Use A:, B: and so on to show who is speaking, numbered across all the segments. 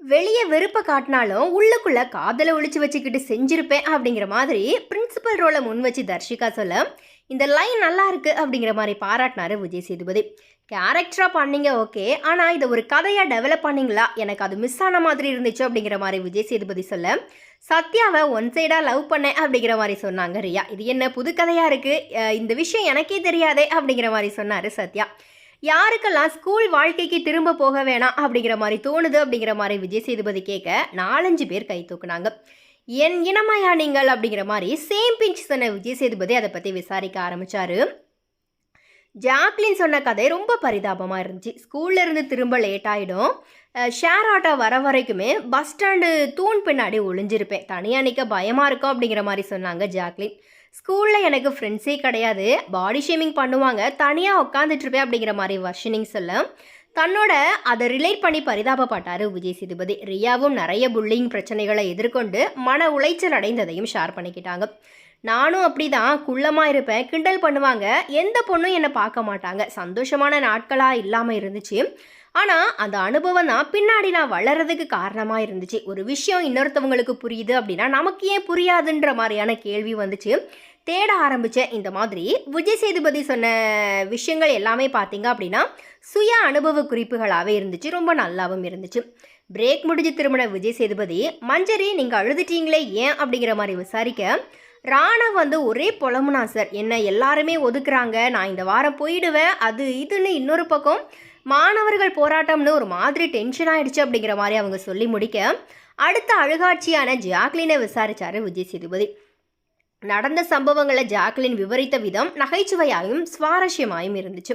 A: வெளியே வெறுப்பை காட்டினாலும் உள்ளுக்குள்ள காதலை ஒழிச்சு வச்சுக்கிட்டு செஞ்சிருப்பேன் அப்படிங்கிற மாதிரி பிரின்சிபல் ரோலை முன் வச்சு தர்ஷிகா சொல்ல இந்த லைன் நல்லா இருக்கு அப்படிங்கிற மாதிரி பாராட்டினாரு விஜய் சேதுபதி. கேரக்டராக பண்ணீங்க ஓகே ஆனால் இதை ஒரு கதையாக டெவலப் பண்ணிங்களா? எனக்கு அது மிஸ் ஆன மாதிரி இருந்துச்சு அப்படிங்கிற மாதிரி விஜய் சேதுபதி சொல்ல சத்யாவை ஒன் சைடாக லவ் பண்ணேன் அப்படிங்கிற மாதிரி சொன்னாங்க ரியா. இது என்ன புது கதையாக இருக்குது இந்த விஷயம் எனக்கே தெரியாதே அப்படிங்கிற மாதிரி சொன்னார் சத்யா. யாருக்கெல்லாம் ஸ்கூல் வாழ்க்கைக்கு திரும்ப போக வேணாம் அப்படிங்கிற மாதிரி தோணுது அப்படிங்கிற மாதிரி விஜய் சேதுபதி கேட்க நாலஞ்சு பேர் கை தூக்குனாங்க. என் இனமையா நீங்கள் அப்படிங்கிற மாதிரி சேம் பிஞ்ச் சொன்ன விஜய் சேதுபதி அதை பற்றி விசாரிக்க ஆரம்பிச்சாரு. ஜாக்லின் சொன்ன கதை ரொம்ப பரிதாபமாக இருந்துச்சு. ஸ்கூல்ல இருந்து திரும்ப லேட் ஆகிடும் ஷேர் ஆட்டோ வர வரைக்குமே பஸ் ஸ்டாண்டு தூண் பின்னாடி ஒளிஞ்சிருப்பேன். தனியாக நிற்க பயமாக இருக்கும் அப்படிங்கிற மாதிரி சொன்னாங்க ஜாக்லின். ஸ்கூலில் எனக்கு ஃப்ரெண்ட்ஸே கிடையாது. பாடி ஷேமிங் பண்ணுவாங்க. தனியாக உட்காந்துட்ருப்பேன் அப்படிங்கிற மாதிரி வர்ஷனிங் சொல்ல. தன்னோட அதை ரிலேட் பண்ணி பரிதாபப்பட்டார் விஜய் சேதுபதி. ரியாவும் நிறைய புல்லிங் பிரச்சனைகளை எதிர்கொண்டு மன உளைச்சல் அடைந்ததையும் ஷேர் பண்ணிக்கிட்டாங்க. நானும் அப்படிதான். குள்ளமாக இருப்பேன். கிண்டல் பண்ணுவாங்க. எந்த பொண்ணும் என்னை பார்க்க மாட்டாங்க. சந்தோஷமான நாட்களாக இல்லாமல் இருந்துச்சு. ஆனால் அந்த அனுபவம் தான் பின்னாடி நான் வளர்றதுக்கு காரணமாக இருந்துச்சு. ஒரு விஷயம் இன்னொருத்தவங்களுக்கு புரியுது அப்படின்னா நமக்கு ஏன் புரியாதுன்ற மாதிரியான கேள்வி வந்துச்சு. தேட ஆரம்பித்தேன் இந்த மாதிரி விஜய் சேதுபதி சொன்ன விஷயங்கள் எல்லாமே பார்த்தீங்க அப்படின்னா சுய அனுபவ குறிப்புகளாகவே இருந்துச்சு. ரொம்ப நல்லாவும் இருந்துச்சு. பிரேக் முடிஞ்சு திரும்பின விஜய் சேதுபதி மஞ்சரி நீங்கள் அழுதுட்டீங்களே ஏன்? அப்படிங்கிற மாதிரி விசாரிக்க ராணா வந்து ஒரே புலமுனா சார். என்னை எல்லாருமே ஒதுக்குறாங்க. நான் இந்த வாரம் போயிடுவேன். அது இதுன்னு இன்னொரு பக்கம் மாணவர்கள் போராட்டம்னு ஒரு மாதிரி டென்ஷன் ஆயிடுச்சு அப்படிங்கிற மாதிரி அவங்க சொல்லி முடிக்க அடுத்த அழுகாட்சியான ஜாக்லினை விசாரிச்சாரு விஜய் சேதுபதி. நடந்த சம்பவங்களை ஜாக்லின் விவரித்த விதம் நகைச்சுவையாகவும் சுவாரஸ்யமாயும் இருந்துச்சு.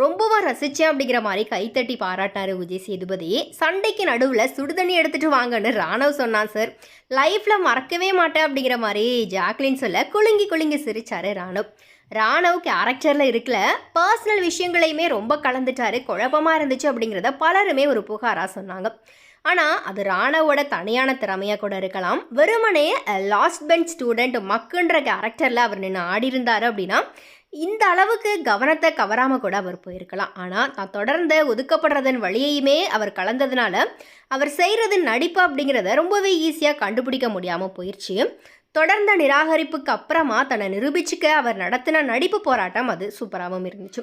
A: ரொம்பவும் ரசித்தேன் அப்படிங்கிற மாதிரி கைத்தட்டி பாராட்டாரு விஜய் சேதுபதி. சண்டைக்கு நடுவில் சுடுதண்ணி எடுத்துட்டு வாங்கன்னு ராணவ் சொன்னான் சார். லைஃப்பில் மறக்கவே மாட்டேன் அப்படிங்கிற மாதிரி ஜாக்லின் சொல்ல குலுங்கி குலுங்கி சிரிச்சாரு ராணவ். ராணவ் கேரக்டரில் இருக்கல பர்சனல் விஷயங்களையுமே ரொம்ப கலந்துட்டாரு குழப்பமாக இருந்துச்சு அப்படிங்கிறத பலருமே ஒரு புகாராக சொன்னாங்க. ஆனால் அது ராணவோட தனியான திறமையாக கூட இருக்கலாம். வெறுமனே லாஸ்ட் பெஞ்ச் ஸ்டூடெண்ட் மக்குன்ற கேரக்டரில் அவர் நின்று ஆடி இருந்தார் அப்படின்னா இந்த அளவுக்கு கவனத்தை கவராமல் கூட அவர் போயிருக்கலாம். ஆனால் தான் தொடர்ந்து ஒதுக்கப்படுறதன் வழியையுமே அவர் கலந்ததுனால அவர் செய்கிறது நடிப்பு அப்படிங்கிறத ரொம்பவே ஈஸியாக கண்டுபிடிக்க முடியாமல் போயிடுச்சு தொடர்ந்த நிராகரிப்புக்கு அப்புறமா தன்னை நிரூபிச்சுக்க அவர் நடத்தின நடிப்பு போராட்டம் அது சூப்பராகவும் இருந்துச்சு.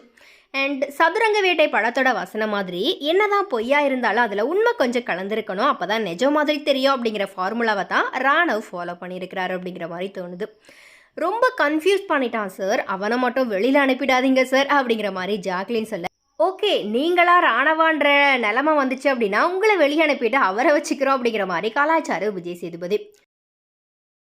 A: அண்ட் சதுரங்க வேட்டை படத்தோட வசனம் மாதிரி என்னதான் பொய்யா இருந்தாலும் அதில் உண்மை கொஞ்சம் கலந்துருக்கணும். அப்போ தான் நிஜம் மாதிரி தெரியும் அப்படிங்கிற ஃபார்முலாவை தான் ராணவ் ஃபாலோ பண்ணியிருக்கிறாரு அப்படிங்கிற மாதிரி தோணுது. ரொம்ப கன்ஃபியூஸ் பண்ணிட்டான் சார் அவனை மட்டும் வெளியில் அனுப்பிடாதீங்க சார் அப்படிங்கிற மாதிரி ஜாக்லின் சொல்ல ஓகே நீங்களா ராணவான்ற நிலமை வந்துச்சு அப்படின்னா உங்களை வெளியே அனுப்பிட்டு அவரை வச்சுக்கிறோம் அப்படிங்கிற மாதிரி கலாச்சாரம் விஜய் சேதுபதி.